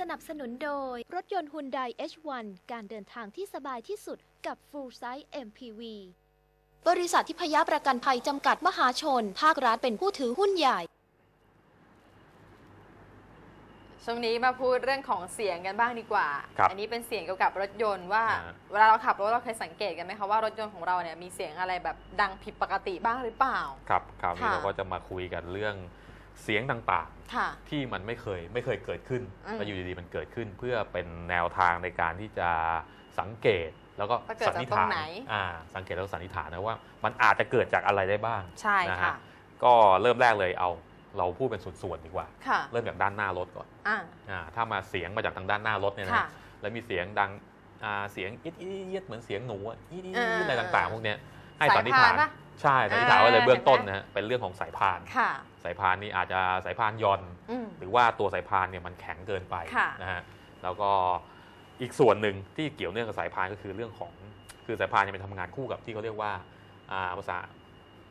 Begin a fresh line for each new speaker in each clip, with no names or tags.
สนับสนุนโดย รถยนต์ Hyundai H1 การเดินทางที่สบายที่สุดกับ Full Size MPV บริษัททิพยประกันภัยจำกัดมหาชน ภาครัฐเป็นผู้ถือหุ้นใหญ่
ช่วงนี้มาพูดเรื่องของเสียงกันบ้างดีกว่า
ครับ
อันี้เป็นเสียงเกี่ยวกับรถยนต์ว่า
อ่า
เวลาเราขับรถเราเคยสังเกตกันไหมคะว่ารถยนต์ของเราเนี่ยมีเสียงอะไรแบบดังผิดปกติบ้างหรือเปล่า
ครับคราวนี้
ค่ะ
เราก็จะมาคุยกันเรื่อง เสียงต่าง
ค่ะ
ๆที่มันไม่เคยไม่เคยเกิดขึ้น
อืม
แล้วอยู่ดีๆมันเกิดขึ้นเพื่อเป็นแนวทางในการที่จะสังเกตแล้วก็
ว่าเกิด
สันนิษฐาน
จากตรงไหน
อ่าสังเกตแล้วสันนิษฐานนะว่า มันอาจจะเกิดจากอะไรได้บ้าง
ใช่
นะ
ค่ะ
ฮะก็เริ่มแรกเลยเอาเราพูดเป็นส่วนๆดีกว่า
ค่ะ
เริ่มจากด้านหน้ารถก่อน
อ่า
อ่าถ้ามาเสียงมาจากทางด้านหน้ารถเนี่ยนะ
ค่ะ
แล้วมีเสียงดังอ่าเสียงอีดอีดอีดเหมือนเสียงหนูอะอีดอีด
อ่า
อะไรต่างๆ พวกเนี้ยให้
สาย
สันนิษฐาน
พานปะ
ใช่สันนิษฐานไว้เลย
อ่า
เบื้องต้น
เห็นไหม
นะฮะเป็นเรื่องของสายพาน
ค่ะ
สายพานนี่อาจจะสายพานหย่อน
อืม
หรือว่าตัวสายพานเนี่ยมันแข็งเกินไป
ค่ะ
นะฮะแล้วก็อีกส่วนหนึ่งที่เกี่ยวเนื่องกับสายพานก็คือเรื่องของคือสายพานเนี่ยมันทำงานคู่กับที่เขาเรียกว่าอ่าภาษา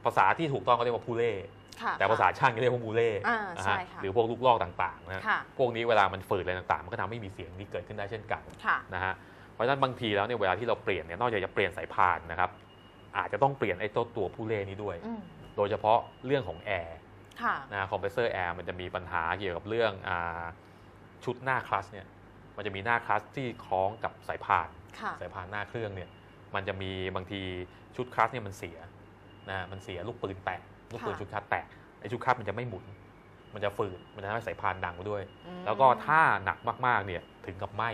ภาษาที่ถูกต้องเขาเรียกว่าพูเล่
ค่ะ
แต่ภาษาช่างก็เรียกว่ามูเล่
อ่า
นะ
ใช่
ฮะ
ค่ะ
หรือพวกลูกลอกต่างๆนะฮะ
ค่ะ
พวกนี้เวลามันฝืดอะไรต่างๆ มันก็ทำให้มีเสียงนี้เกิดขึ้นได้เช่นกัน
ค่ะ
นะฮะเพราะฉะนั้นบางทีแล้วเนี่ยเวลาที่เราเปลี่ยนเนี่ยนอกจากจะเปลี่ยนสายพานนะครับ อาจจะต้องเปลี่ยนไอ้ตัวตัวผู้เล่นี้ด้วย
อืม
โดยเฉพาะเรื่องของแอร์
ค่ะ
นะคอมเพรสเซอร์แอร์มันจะมีปัญหาเกี่ยวกับเรื่องอาชุดหน้าคลัสเนี่ยมันจะมีหน้าคลัสที่คล้องกับสายพาน
ค่ะ
สายพานหน้าเครื่องเนี่ยมันจะมีบางทีชุดคลัสเนี่ยมันเสียนะฮะมันเสียลูกปืนแตกลูกปืน
ค่ะ
ชุดคลัสแตกไอชุดคลัสมันจะไม่หมุน มันจะฝืดมันจะทำให้สายพานดังไปด้วย
อืม
แล้วก็ถ้าหนักมากๆเนี่ยถึงกับไหม
ม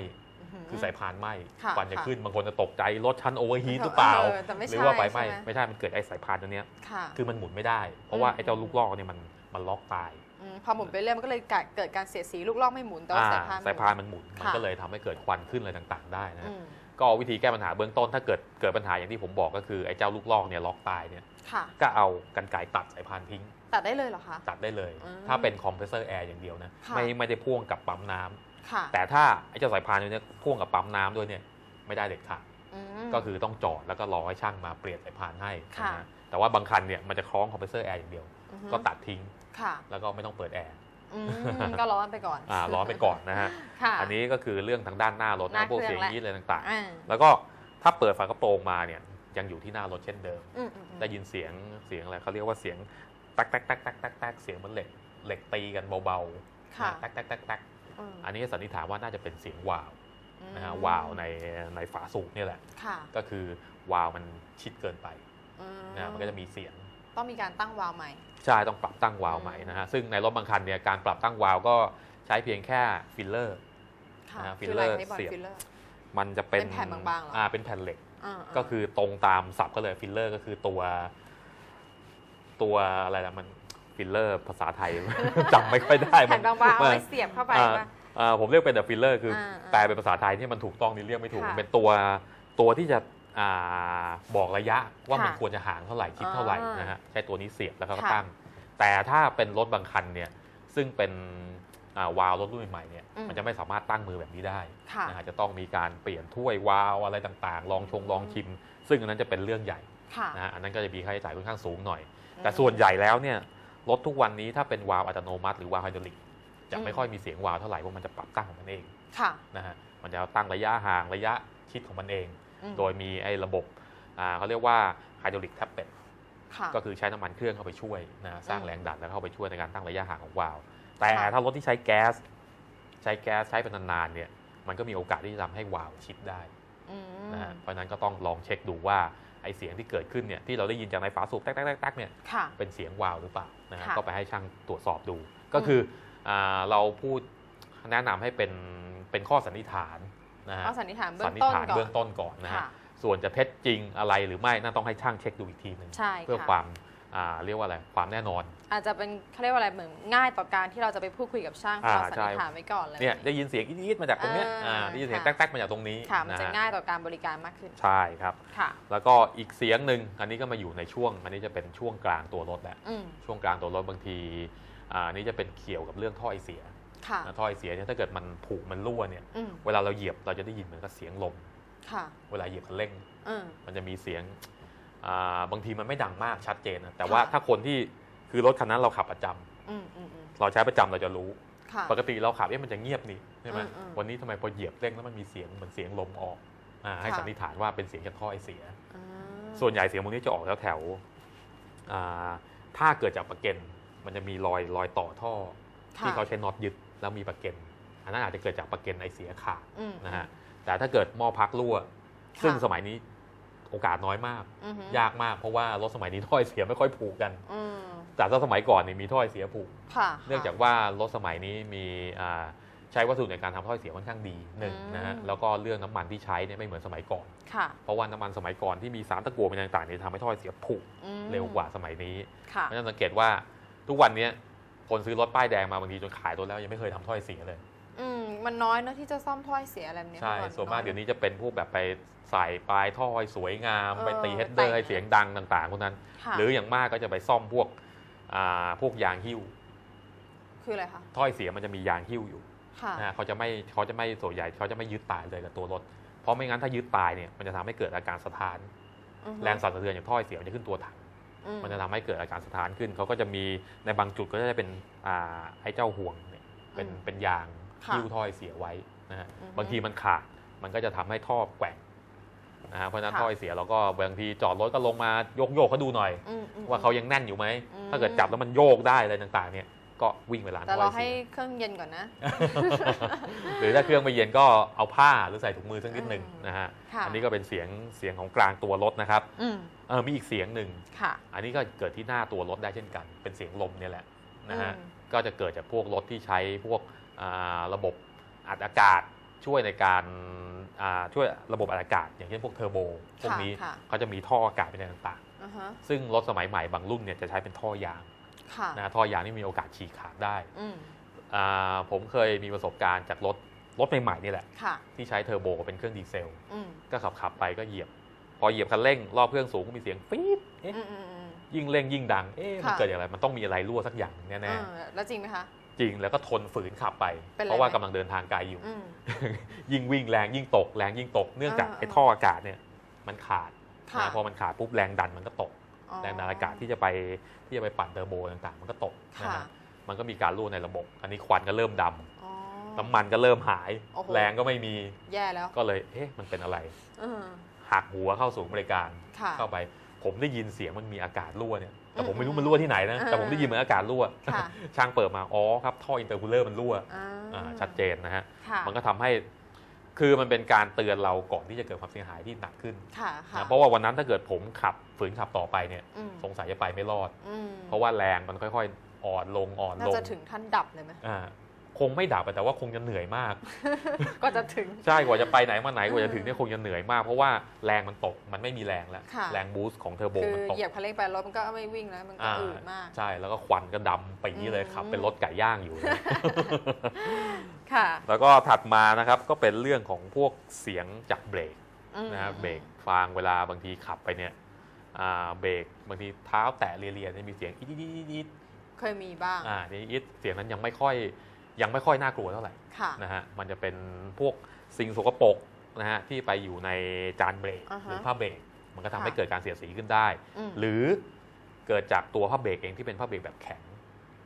คือสายพานไหม
ค่ะ
ควันจะ
ค่ะ
ขึ้นบางคนจะตกใจรถชั้นโอเวอร์ฮีทหรือเปล่า
เออแต่ไม่
หรือว่าไฟ
ใช่
ไหม้
ใช่ไหม
ไม่ใช่มันเกิดไอสายพานตัวเนี้ย
ค่ะ
คือมันหมุนไม่ได้ เพราะว่า
อืม
ไอเจ้าลูกลอกเนี่ยมันมันล็อกตาย
มพอหมุนไปเรื่อยมันก็เลยเกิดการเสียดสีลูกลอกไม่หมุนแต่ว่า
อ่า
สายพาน
สายพานมันหมุนมัน
ค่ะ
ก็เลยทำให้เกิดควันขึ้นอะไรต่างๆ ได้นะ
อืม
ก็วิธีแก้ปัญหาเบื้องต้นถ้าเกิดเกิดปัญหาอย่างที่ผมบอกก็คือไอ้เจ้าลูกลอกเนี่ยล็อกตายเนี่ย
ค่ะ
ก็เอากันไกรตัดสายพานทิ้ง
ตัดได้เลยเหรอคะ
ตัดได้เลย
อืม
ถ้าเป็นคอมเพรสเซอร์แอร์อย่างเดียวนะ
ค่ะ
ไม่ไม่ได้พ่วงกับปั๊มน้ำ
ค่ะ
แต่ถ้าไอ้เจ้าสายพานตัวเนี้ยพ่วงกับปั๊มน้ำด้วยเนี่ยไม่ได้เด็ดขาด
ม
ก็คือต้องจอดแล้วก็รอให้ช่างมาเปลี่ยนสายพานให้
ค่ะ
นะฮะแต่ว่าบางคันเนี่ยมันจะคล้องคอมเพรสเซอร์แอร์อย่างเดียว
อือฮึ
ก็ตัดทิ้ง
ค่ะ
แล้วก็ไม่ต้องเปิดแอร์
อืมก็ร้อนไปก่อน
อ่าร้อนไปก่อนนะฮะ
ค่ะ
อันนี้ก็คือเรื่องทางด้านหน้ารถ
หน้า
นะพวก
เครื่
เสี
อยง
ง
และ
ยีดอะไรต่างๆ
อ่า
แล้วก็ถ้าเปิดฝากระโปรงมาเนี่ยยังอยู่ที่หน้ารถเช่นเดิม
อืมอืมอืม
ได้ยินเสียงเสียงอะไรเขาเรียกว่าเสียงตักตักตักตักตักตักเสียงเหมือนเหล็กเหล็กตีกันเบาๆ
ค่ะ
นะตักตักตักตัก
อืม
อันนี้สันนิษฐานว่าน่าจะเป็นเสียงวาล์วนะฮะ
อืม
วาล์วในในฝาสูบเนี่ยแหละ
ค่ะ
ก็คือวาล์วมันชิดเกินไป
อื
นะมันก็จะมีเสียง
ต้องมีการตั้งวาล์วใหม่
ใช่ต้องปรับตั้งวาล์วใหม่นะฮะซึ่งในรถบางคันเนี่ยการปรับตั้งวาล์วก็ใช้เพียงแค่ฟิลเลอร์
ค่ะ
นะ
คืออะไร
filler
คะที่บอก
เสียบ
ฟิลเลอร์
มันจะเป็น
เป็นแผ่นบางๆเหรออ่
อ่าเป็นแผ่นเหล็ก
อ่า
ก็คือตรงตามศัพท์ก็เลยฟิลเลอร์ก็คือตัว ตัวอะไรละมัน ฟิลเลอร์ภาษาไทย จำไม่ค่อยได้
แผ่นบางๆเอา
มั
ไว้เสียบเข้าไป
อ่า
ว่า
อ่าผมเรียกเป็นแต่ฟิลเลอร์คืออา
อ่า
แปลเป็นภาษาไทยที่มันถูกต้องนี่เรียกไม่ถูก
ค่ะ
มันเป็นตัวตัวที่จะอ่าบอกระยะว่ามัน
ค่ะ
ควรจะห่างเท่าไหร่ชิดเท่าไหร่
อ่าน
นะฮะใช้ตัวนี้เสียบแล้วก็
ค่ะ
ตั้ง แต่ถ้าเป็นรถบางคันเนี่ยซึ่งเป็นอ่าวาล์วรถรุ่นใหม่ๆเนี่ย
อืม
มันจะไม่สามารถตั้งมือแบบนี้ได้
ค่ะ
นะฮะจะต้องมีการเปลี่ยนถ้วยวาล์วอะไรต่างๆ ลองชงลองชิม ซึ่งอันนั้นจะเป็นเรื่องใหญ่
ค่ะ
นะฮะอันนั้นก็จะมีค่าใช้จ่ายค่อนข้างสูงหน่อย
อืม
แต่ส่วนใหญ่แล้วเนี่ย รถทุกวันนี้ถ้าเป็นวาล์วอัตโนมัติหรือวาล์วไฮดรอลิกจะ
อืม
ไม่ค่อยมีเสียงวาล์วเท่าไหร่เพราะมันจะปรับตั้งของมันเอง
ค่ะ
นะฮะมันจะตั้งระยะห่างระยะชิดของมันเอง
อืม
โดยมีไอ้ระบบอ่าเขาเรียกว่าไฮดรอลิกแท็บเ e ็
ค่ะ
ก็คือใช้น้ำมันเครื่องเข้าไปช่วยนะฮะสร้าง
อืม
แรงดันแล้วเข้าไปช่วยในการตั้งระยะห่างของวาล์วแต่
ค่ะ
ถ้ารถที่ใช้แก๊ส ใช้แก๊สใช้เป็นนานๆเนี่ยมันก็มีโอกาสที่จะทำให้วาล์วชิดได้
อืม
นะฮะเพราะฉะนั้นก็ต้องลองเช็คดูว่า ไอเสียงที่เกิดขึ้นเนี่ยที่เราได้ยินจากในฝาสูบแต๊กๆๆๆเนี่ย
ค่ะ
เป็นเสียงวาล์วหรือเปล่านะฮะ
ค่ะ
ก็ไปให้ช่างตรวจสอบดู ก็คืออ่าเราพูดแนะนำให้เป็นเป็นข้อสันนิษฐานนะฮะ
เอาสันนิษฐานเบื้อ
สั
ง
นนิษ
ต้น
ฐาน
ก่อน
เบื้องต้นก่อนนะฮะ
ค่ะ
ส่วนจะเท็จจริงอะไรหรือไม่น่าต้องให้ช่างเช็คดูอีกทีหนึ่ง
ใช่
เพื่อ
ค่ะ
ความอ่าเรียกว่าอะไรความแน่นอน
อาจจะเป็นเขาเรียกว่าอะไรเหมือนง่ายต่อการที่เราจะไปพูดคุยกับช่าง
อ่า
เราสันนิษฐาน
ใช่
ไว้ก่อนเลย
เนี่ยได้ยินเสียงอีดๆมาจากตรงเนี้ย
อ่า
อ่าได้ยินเสียง
ค่ะ
แต๊กๆมาจากตรงนี้
ค่ะมัน
นะ
จะ
ฮะ
ง่ายต่อการบริการมากขึ้น
ใช่ครับ
ค่ะ
แล้วก็อีกเสียงหนึ่งอันนี้ก็มาอยู่ในช่วง อันนี้จะเป็นช่วงกลางตัวรถแหละ
อืม
ช่วงกลางตัวรถบางทีอ่าอันนี้จะเป็นเกี่ยวกับเรื่องท่อไอเสีย
ค่ะ
นะท่อไอเสียเนี่ยถ้าเกิดมันผุมันรั่วเนี่ย
อืม
เวลาเราเหยียบเราจะได้ยินเหมือนกับเสียงลม
ค่ะ
เวลาเหยียบคันเร่ง
อืม
มันจะมีเสียงอ่าบางทีมันไม่ดังมากชัดเจนนะแต่ว่า
ค่ะ
ถ้าคนที่ คือรถคันนั้นเราขับประจำ
อืมอืมอืม
เราใช้ประจำเราจะรู้
ค่ะ
ปกติเราขับเอ๊ะมันจะเงียบนี่ใช่ไหม
อืมอืม
วันนี้ทำไมพอเหยียบเร่งแล้วมันมีเสียงเหมือนเสียงลมออกอ่าให้
ค่ะ
สันนิษฐานว่าเป็นเสียงจากท่อไอเสีย
อ่า
ส่วนใหญ่เสียงพวกนี้จะออกแถวแถวๆอ่าถ้าเกิดจากประเก็นมันจะมีรอยรอยต่อท่อ ที่เขาใช้น็อตยึดแล้วมีประเก็นอันนั้นอาจจะเกิดจากประเก็นไอเสียขาด
อืม
นะฮะแต่ถ้าเกิดหม้อพักรั่ว
ค่ะ
ซึ่งสมัยนี้โอกาสน้อยมาก
อือฮึ
ยากมากเพราะว่ารถสมัยนี้ถ้อยเสียไม่ค่อยผูกกัน
อืม
แต่ถ้าสมัยก่อนเนี่ยมีถ้อยเสียผูก
ค่ะ
เนื่องจากว่ารถสมัยนี้มีอ่าใช้วัสดุในการทำถ้อยเสียค่อนข้างดีหนึ่ง
อืม
นะฮะแล้วก็เรื่องน้ำมันที่ใช้เนี่ยไม่เหมือนสมัยก่อน
ค่ะ
เพราะว่าน้ำมันสมัยก่อนที่มีสารตะกั่วเป็นต่างๆเนี่ยทำให้ถ้อยเสียผุ
อืม
เร็วกว่าสมัยนี้
ค่ะ
เพราะฉะนั้นสังเกตว่าทุกวันเนี้ยคนซื้อรถป้ายแดงมาบางทีจนขายรถแล้วยังไม่เคยทำถ้อยเสียเลย
อืมมันน้อยนะที่จะซ่อมถ้อยเสียอะไรแบบเนี้ย
ใช่
พี่บอล
ส่วนมาก
อย
เดี๋ยวนี้จะเป็นพวกแบบไปใส่ปลายท่อให้สวยงาม
เออ
ไปตีเฮดเดอ
แต่
ร์
ง
ให้เสียงดังต่างๆพวกนั้น
ค่ะ
หรืออย่างมากก็จะไปซ่อมพวกอ่า พวกยางหิ้ว
คืออะไรคะ
ถ้อยเสียมันจะมียางหิ้วอยู่
ค่ะ
นะฮะเขาจะไม่เขาจะไม่ส่วนใหญ่เขาจะไม่ยึดตายเลยกับตัวรถ เพราะไม่งั้นถ้ายึดตายเนี่ยมันจะทำให้เกิดอาการสะท้าน
อือฮึ
แรงสั่นสะเทือนอย่างถ้อยเสียมันจะขึ้นตัวถัง
อื
มันจะทำให้เกิดอาการสะท้านขึ้น เขาก็จะมีในบางจุดก็จะเป็นอ่าไอ้เจ้าห่วงเนี่ยเป็นเป็นยาง
ค่ะ
หิ้วถ้อยเสียไว้นะฮะ
อือฮึ
บางทีมันขาดมันก็จะทำให้ท่อแกว่ง นะฮะเพราะฉะนั้น
ค่ะ
ท่อยเสียเราก็บางทีจอดรถก็ลงมาโยกโยกเขาดูหน่อย
อืมอืม
ว่าเขายังแน่นอยู่ไหม
อืม
ถ้าเกิดจับแล้วมันโยกได้อะไรต่างๆ เนี่ยก็วิ่งไปร้าน
แต่
ท่
เรา
อย
ให้
เสีย
เครื่องเย็นก่อนนะ
หรือถ้าเครื่องไม่เย็นก็เอาผ้าหรือใส่ถุงมือสักนิดหนึ่ง
อืม
นะฮะ
ค่ะ
อันนี้ก็เป็นเสียงเสียงของกลางตัวรถนะครับ
อืม
เออมีอีกเสียงหนึ่ง
ค่ะ
อันนี้ก็เกิดที่หน้าตัวรถได้เช่นกัน เป็นเสียงลมเนี่ยแหละนะฮะ
อืม
ก็จะเกิดจากพวกรถที่ใช้พวกอ่าระบบอัดอากาศช่วยในการอ่า ช่วยระบบอัดอากาศ อย่างเช่นพวกเทอร์โบพวกนี้
ค่ะ
เขาจะมีท่ออากาศเป็นอะไรต่าง
อ่าฮะ
ๆซึ่งรถสมัยใหม่บางรุ่นเนี่ยจะใช้เป็นท่อยาง
ค่ะ
นะท่อยางนี่มีโอกาสฉีกขาดได้
อืม
อ่าผมเคยมีประสบการณ์จากรถรถใหม่ๆนี่แหละ
ค่ะ
ที่ใช้เทอร์โบเป็นเครื่องดีเซล
อืม
ก็ขับขับไปก็เหยียบ พอเหยียบคันเร่งรอบเครื่องสูงก็มีเสียงปี๊ดเอ๊ะ
อืมอืมอืม
ยิ่งเร่งยิ่งดังเอ๊ะมัน
ค่ะ
เกิดอย่างไรมันต้องมีอะไรรั่วสักอย่างหนึ่งแน่
เออแล้วจริงไหมคะ
ๆ จริงแล้วก็ทนฝืนขับไป
เป็นไร
เพราะว่า
ไหม
กำลังเดินทางไกลอยู่
อืม
ยิ่งวิ่งแรงยิ่งตกแรงยิ่งตกเนื่องจาก
อ่า
ไอ้ท่ออากาศเนี่ยมันขาด
ค่ะ
นะพอมันขาดปุ๊บแรงดันมันก็ตก
อ๋อ
แรงดันอากาศที่จะไปที่จะไปปั่นเทอร์โบต่างๆ มันก็ตกนะ
ค่ะ
ฮะมันก็มีการรั่วในระบบ อันนี้ควันก็เริ่มดำ
อ๋อ
น้ำมันก็เริ่มหาย
โอ้โห
แรงก็ไม่มี
แย่แล้ว
ก็เลยเอ๊ะมันเป็นอะไร
อืม
หักหัวเข้าสู่บริการ
ค่ะ
เข้าไป ผมได้ยินเสียงมันมีอากาศรั่วเนี่ย แต่ผม
อืม
ไม่รู้มันรั่วที่ไหนนะ
อ่า
แต่ผมได้ยินเหมือนอากาศรั่ว
ค่ะ
ช่างเปิดมา อ๋อครับ ท่ออินเตอร์คูลเลอร์มันรั่ว
อ่า
อ่าชัดเจนนะฮะ
ค่ะ
มันก็ทำให้ คือมันเป็นการเตือนเราก่อนที่จะเกิดความเสียหายที่หนักขึ้น
ค่ะค่ะ
นะเพราะว่าวันนั้นถ้าเกิดผมขับฝืนขับต่อไปเนี่ย
อืม
สงสัยจะไปไม่รอด
อืม
เพราะว่าแรงมันค่อย ๆ อ่อนลงอ่อน
น่า
ลง
จะถึงขั้นดับเลยไหม
อ่า คงไม่ดับอะแต่ว่าคงจะเหนื่อยมาก
ก็จะถึง
ใช่กว่าจะไปไหนมาไหนกว่าจะถึงเนี่ยคงจะเหนื่อยมาก เพราะว่าแรงมันตกมันไม่มีแรงแล้ว
ค่ะ
แรงบูสต์ของเทอร์โบ
คือ
มันตก
เหยียบคันเร่งไปรถมันก็ไม่วิ่งแล้วมันก็
อ่า
อืดมาก
ใช่แล้วก็ควันก็ดำไปนี้เลย
อืม
ขับ เป็นรถไก่ย่างอยู่
ค่ะ
แล้วก็ถัดมานะครับก็เป็นเรื่องของพวกเสียงจากเบรก
อืม
นะครับเบรกฟางเวลาบางทีขับไปเนี่ยอ่าเบรกบางทีเท้าแตะเรียๆเนี่ยมีเสียงอีดอีดอีดอีด
เคยมีบ้าง
อ่านี่อีดเสียงนั้นยังไม่ค่อย ยังไม่ค่อยน่ากลัวเท่าไหร่
ค่ะ
นะฮะมันจะเป็นพวกสิ่งสกปรกนะฮะที่ไปอยู่ในจานเบรก
อ่าฮะ
หรือผ้าเบรกมันก็ทำให้
ค่ะ
เกิดการเสียดสีขึ้นได้
ม
หรือเกิดจากตัวผ้าเบรกเองที่เป็นผ้าเบรกแบบแข็ง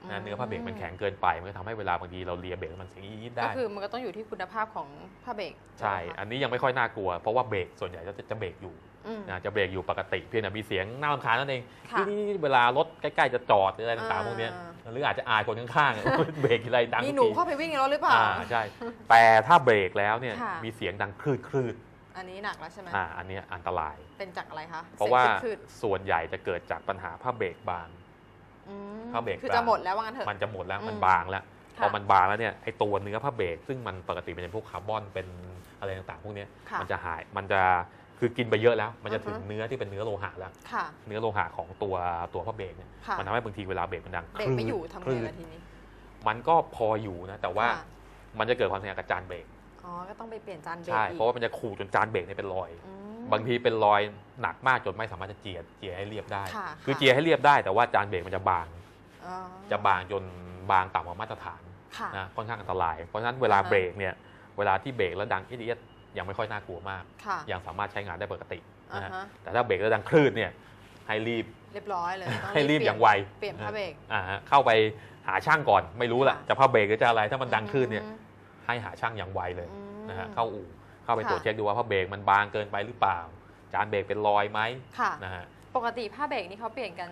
นะเนื้อผ้าเบรกมันแข็งเกินไป มันก็ทำให้เวลาบางทีเราเลียเบรกแล้วมันเสียงอีดๆ
ก็
ได้
คือมันก็ต้องอยู่ที่คุณภาพของผ้าเบรก
ใช่
ไหมคะ
อันนี้ยังไม่ค่อยน่ากลัว เพราะว่าเบรกส่วนใหญ่จะจะเบรกอยู่
อืม
นะจะเบรกอยู่ปกติเพียงแต่มีเสียงน่ารำคาญนั่นเอง
ค่ะ
นี่เวลารถใกล้ๆจะจอดหรืออะไรต่างๆ
อ่า
พวกเนี้ยหรืออาจจะอายคนข้างๆเบรกทีไรดัง
มี
ทุก
หนู
ที
เข้าไปวิ่งในรถหรือเปล่า
อ่าใช่แต่ถ้าเบรกแล้วเนี่ย
ค่ะ
มีเสียงดังคลืดคลืด
อันนี้หนักแล้วใช่ไหม
ๆอ่าอันเนี้ยอันตราย
เป็นจากอะไรคะ
เพราะว่า
สียงคลืด
ส่วนใหญ่จะเกิดจากปัญหาผ้าเบรกบาง
ๆอืม
ผ้าเบรก
คือจะหมดแล้วว่างั้นเถอะ
มันจะหมดแล้วมัน
อืม
บางแล้วพ
ค่ะ
อมันบางแล้วเนี่ยไอตัวเนื้อผ้าเบรกซึ่งมันปกติเป็นพวกคาร์บอนเป็นอะไรต่างๆ พวกเนี้ย
ค่ะ
มันจะหายมันจะ คือกินไปเยอะแล้ว มันจะ
อือฮึ
ถึงเนื้อที่เป็นเนื้อโลหะแล้ว
ค่ะ
เนื้อโลหะของตัวตัวผ้าเบรกเนี่ย
ค่ะ
มันทำให้บางทีเวลาเบรกมันดัง
เบรกไม่อยู่ทำ
ค
ไง
ลื่น
ล่ะทีนี้
มันก็พออยู่นะแต่ว่า
ค่ะ
มันจะเกิดความเสียหายกับจานเบรก
อ๋อ ก็ต้องไปเปลี่ยนจานเบรก
ใช่
อีก
เพราะว่ามันจะขูดจนจานเบรกเนี่ยเป็นรอย
อืม
บางทีเป็นรอยหนักมากจนไม่สามารถจะเจียเจียให้เรียบได้
ค่ะ
คือ
ค่ะ
เจียให้เรียบได้แต่ว่าจานเบรกมันจะบาง
อ๋อ
จะบางจนบางต่ำกว่ามาตรฐาน
ค่ะ
นะค่อนข้างอันตราย เพราะฉะนั้นเวลา
อ่าฮะ
เบรกเนี่ยเวลาที่เบรกแล้วดังเอียดๆ ยังไม่ค่อยน่ากลัวมาก
ค่ะ
ยังสามารถใช้งานได้ปกติ
อ่า
นะฮะ
ฮะ
แต่ถ้าเบรกแล้วดังคลื่นเนี่ยให้รีบ
เรียบร้อยเลยต้อง
ให้รีบ
เปลี่
อย่างไว
เปลี่ยนผ้าเบรก
อ่าฮะเข้าไปหาช่างก่อนไม่รู้แหละ
ค่ะ
จะผ้าเบรกหรือจะอะไรถ้ามันดังขึ้นเนี่ย
อืม
ให้หาช่างอย่างไวเลย
อืม
นะฮะเข้าอู่เข้าไป
ค่ะ
ตรวจเช็คดูว่าผ้าเบรกมันบางเกินไปหรือเปล่า จานเบรกเป็นรอยไหม
ค่ะ
นะฮะ
ปกติผ้าเบรกนี่เขาเปลี่ยนกัน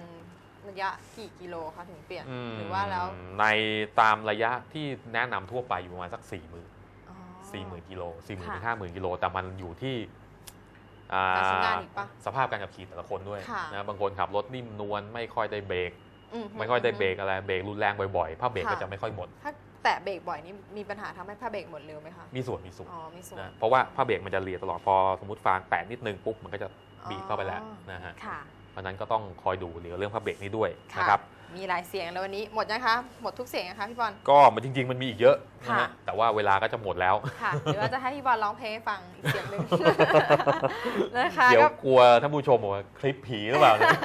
ระยะกี่กิโลคะถึงเปลี่ยน
ม
หรือว่าแล้ว
ในตามระยะที่แนะนำทั่วไปอยู่ประมาณสัก4ี่หมื่น
อ๋อ
สี่หมื่นกิโลสี่หมื่น
ค่ะ
ถึงห้าหมื่นกิโลแต่มันอยู่ที่อ่า
การใช้งานอีกปะ
สภาพการขับขี่แต่ละคนด้วย
ค่ะ
นะบางคนขับรถนิ่มนวลไม่ค่อยได้เบรก
อื
ไม่ค่อยได้เบรกอะไรเบรกรุนแรงบ่อยๆผ้าเบรกก็
ค่ะ
จะไม่ค่อยหมด
ถ้าแตะเบรกบ่อยนี่มีปัญหาทำให้ผ้าเบรกหมดเร็วไหมคะ
มีส่วนมีส่วน
อ๋อมีส่วน
นะเพราะว่าผ้าเบรกมันจะเลียตลอดพอสมมติฟางแตะนิดนึงปุ๊บมันก็จะบีบเข้าไปแล้ว
อ๋อ
นะฮะ
ค่ะ
เพราะฉะนั้นก็ต้องคอยดูเดี๋ยวเรื่องผ้าเบรกนี้ด้วย
ค่ะ
นะครับ
มีหลายเสียงแล้ววันนี้หมดนะคะหมดทุกเสียงนะคะพี่บอล
ก็มันจริง ๆ มันมีอีกเยอะนะ
ค่ะ
ฮะแต่ว่าเวลาก็จะหมดแล้ว
ค่ะเดี๋ยวเราจะให้พี่บอลร้องเพลงให้ฟังอีกเสียงหนึ่ง นะคะ
เดี๋ยว
ก็
กลัวท่านผู้ชมบอกว่าคลิปผีหรือเปล่าเนี่ย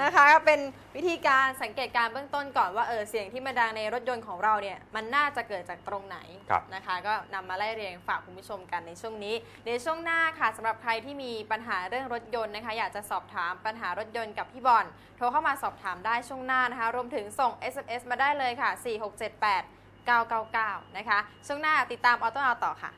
นะคะก็เป็นวิธีการสังเกตการณ์เบื้องต้นก่อนว่าเออเสียงที่มาดังในรถยนต์ของเราเนี่ยมันน่าจะเกิดจากตรงไหน
ครับ
นะคะ ก็นำมาไล่เรียงฝากคุณผู้ชมกันในช่วงนี้ ในช่วงหน้าค่ะสำหรับใครที่มีปัญหาเรื่องรถยนต์นะคะ อยากจะสอบถามปัญหารถยนต์กับพี่บอลโทรเข้ามาสอบถามได้ช่วงหน้านะคะ รวมถึงส่ง SMS มาได้เลยค่ะ 4678 999 นะคะ ช่วงหน้าติดตามออโต้เอาต่อค่ะ